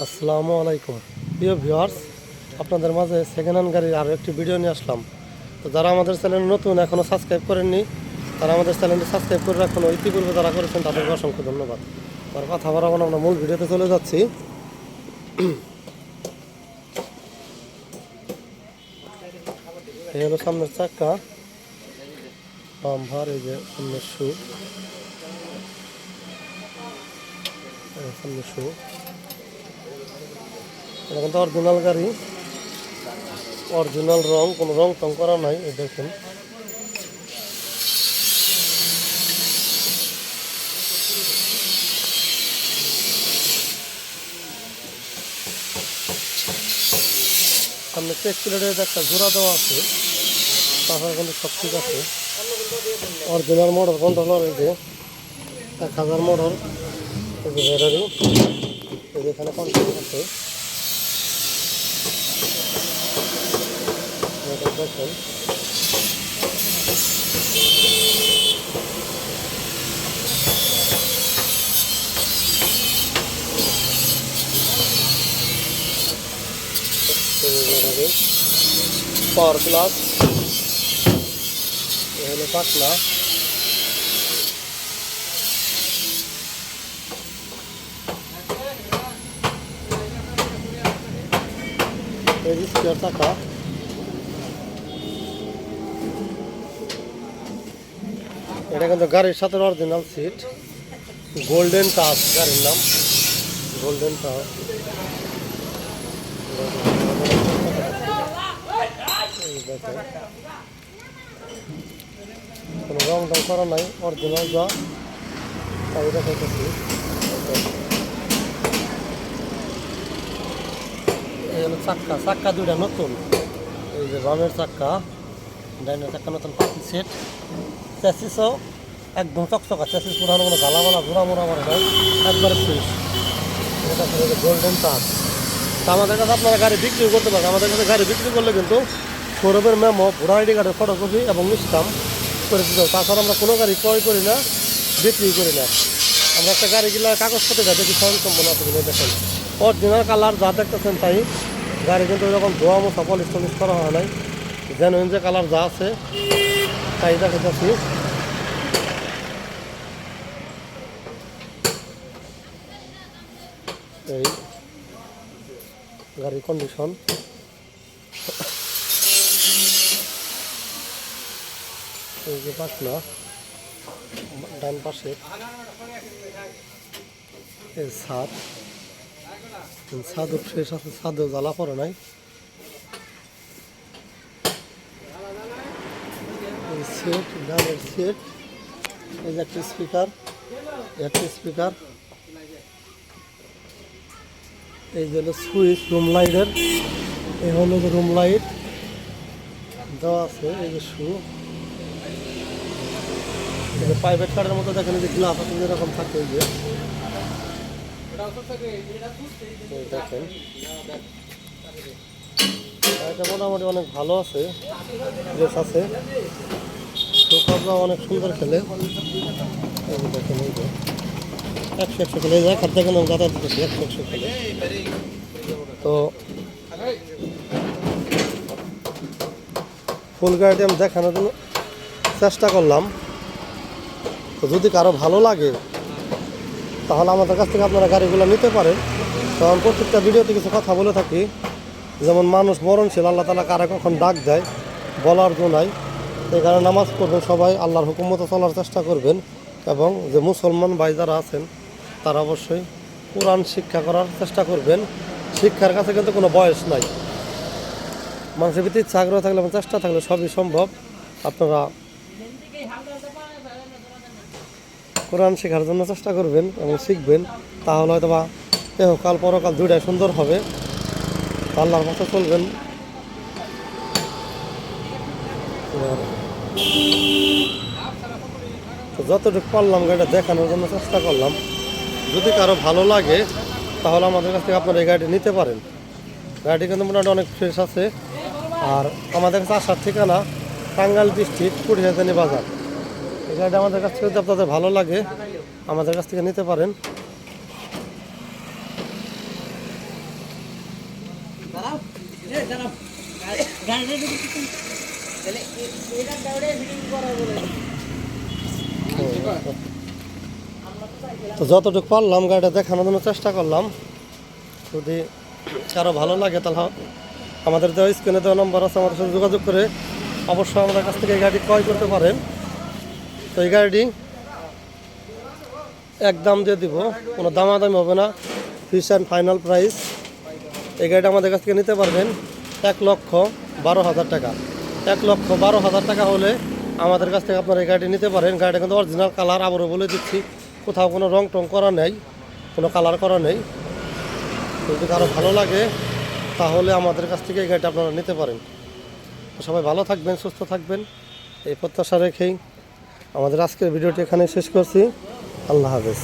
আসসালামু আলাইকুম। প্রিয় ভিউয়ার্স আপনাদের মাঝে সেকেন্ড হ্যান্ড গাড়ির আরও একটি ভিডিও নিয়ে আসলাম। তো যারা আমাদের চ্যানেল নতুন এখনও সাবস্ক্রাইব করেননি তারা আমাদের চ্যানেলটি সাবস্ক্রাইব করে রাখুন। ইতিপূর্বে যারা করেছেন তাদেরকে অসংখ্য ধন্যবাদ। আর কথা বলাবো না, আমরা মূল ভিডিওতে চলে যাচ্ছি। এই হলো সামনের চাক্কা বাম্পার এই যে সামনের শু সামনের শু এটা কিন্তু অরিজিনাল গাড়ি। অরিজিনাল রং, কোনো রং টং করা নাই, এই দেখেন। সামনে চেক প্লেটের একটা জোড়া দেওয়া আছে। তাছাড়া কিন্তু সব ঠিক আছে। অরিজিনাল মোটর কন্ট্রোলার এই যে, এক হাজার মোটর এই যে এখানে কন্ট্রোল আছে। এটা দেখেন পাওয়ার প্লাস এ হলো পাতলা এই যে স্পেয়ার এটা কিন্তু গাড়ির সাথে অরিজিনাল সিট গোল্ডেন টাচ গাড়ির নাম। গোল্ডেন এই কোনো রং টং করা নাই অরিজিনাল যা। তাই চাক্কা। চাক্কা দুইটা নতুন। এই যে বামের চাক্কা। ডাইনের চাক্কা নতুন পাখি সেট চ্যাসিসও একদম চকচকা চ্যাসিস পুরানো কোনো গালা মালা ঘোরা মোড়া মারা নাই একবারে ফ্রেশ এটা হচ্ছে গোল্ডেন টাচ তা আমাদের কাছে আপনারা গাড়ি বিক্রি করতে পারেন আমাদের কাছে গাড়ি বিক্রি করলে কিন্তু সৌরভের মেমো ভোটার আইডি কার্ডের ফটোকপি এবং স্টাম্প করে দিতে তাছাড়া আমরা কোনো গাড়ি ক্রয় করি না, বিক্রি করি না। আমরা একটা গাড়ি কিনলে কাগজপত্রটা দেখি সহজ সম্পন্ন আছে দেখেন। অরিজিনাল কালার যা দেখতেছেন তাই গাড়ি কিন্তু ওইরকম ধোয়া মোছা পলিশ টলিশ করা হয় নাই। জেনুইন যে কালার যা আছে, তাই দেখাচ্ছি এই গাড়ির কন্ডিশন এই যে পাখনা ডান পাশে। এই ছাদ। ছাদও ফ্রেশ আছে ছাদেও জ্বালা পড়ে নাই এই সেট গানের সেট, এই যে একটা স্পিকার একটা স্পিকার। এই যে হলো সুইচ, রুম লাইটের এই হলো যে রুম লাইট দেওয়া আছে, এই যে শু। প্রাইভেট কারের মতো দেখেন যে গ্লাস আছে, যেরকম থাকে, এই যে। দেখেন। এটা মোটামুটি অনেক ভালো আছে ড্রেস আছে। সুপাররা অনেক সুন্দর খেলে। এই একশো একশো খেলে যায় খাদ্য দেখেন আমি যাতায়াত করছি একশো একশো খেলে তো ফুল গাড়িটি আমি দেখানোর জন্য চেষ্টা করলাম। তো যদি কারও ভালো লাগে, তাহলে আমাদের কাছ থেকে আপনারা গাড়িগুলো নিতে পারেন। তো আমি প্রত্যেকটা ভিডিওতে কিছু কথা বলে থাকি। যেমন মানুষ মরণশীল, আল্লাহ তালা কারা কখন ডাক দেয়, বলার জো নাই। কারণে নামাজ পড়বেন সবাই আল্লাহর হুকুম মতো চলার চেষ্টা করবেন এবং যে মুসলমান ভাই যারা আছেন, তারা অবশ্যই কোরআন শিক্ষা করার চেষ্টা করবেন। শিক্ষার কাছে কিন্তু কোনো বয়স নাই। মানুষের ভিত্তিক ইচ্ছা, আগ্রহ থাকলে এবং চেষ্টা থাকলে সবই সম্ভব। আপনারা কোরআন শেখার জন্য চেষ্টা করবেন এবং শিখবেন, তাহলে হয়তো বা কাল পরকাল দুইটাই সুন্দর হবে। আল্লাহর মতো চলবেন। তো যতটুকু পারলাম গাড়িটা দেখানোর জন্য চেষ্টা করলাম। যদি কারও ভালো লাগে, তাহলে আমাদের কাছ থেকে আপনারা এই গাড়িটি নিতে পারেন। গাড়িটি কিন্তু মোটামুটি অনেক ফ্রেশ আছে। আর আমাদের কাছে আসার ঠিকানা টাঙ্গাইল ডিস্ট্রিক্ট কুড়িহাজানি বাজার। এই গাড়িটা আমাদের কাছ থেকে যদি আপনাদের ভালো লাগে, আমাদের কাছ থেকে নিতে পারেন। তো যতটুকু পারলাম গাড়িটা দেখানোর জন্য চেষ্টা করলাম। যদি কারও ভালো লাগে তাহলে আমাদের দেওয়া স্ক্রিনে দেওয়া নম্বর আছে, আমাদের সাথে যোগাযোগ করে অবশ্যই আমাদের কাছ থেকে এই গাড়ি ক্রয় করতে পারেন। তো এই গাড়িটি এক দাম দিয়ে দিব, কোনো দামাদামি হবে না। ফিস অ্যান্ড ফাইনাল প্রাইস এই গাড়িটা আমাদের কাছ থেকে নিতে পারবেন এক লক্ষ বারো হাজার টাকা। এক লক্ষ বারো হাজার টাকা হলে আমাদের কাছ থেকে আপনারা এই গাড়িটি নিতে পারেন। গাড়িটা কিন্তু অরিজিনাল কালার আবারও বলে দিচ্ছি, কোথাও কোনো রং টং করা নেই, কোনো কালার করা নেই। যদি কারও ভালো লাগে, তাহলে আমাদের কাছ থেকে এই গাড়িটা আপনারা নিতে পারেন। তো সবাই ভালো থাকবেন, সুস্থ থাকবেন, এই প্রত্যাশা রেখেই আমাদের আজকের ভিডিওটি এখানে শেষ করছি। আল্লাহ হাফেজ।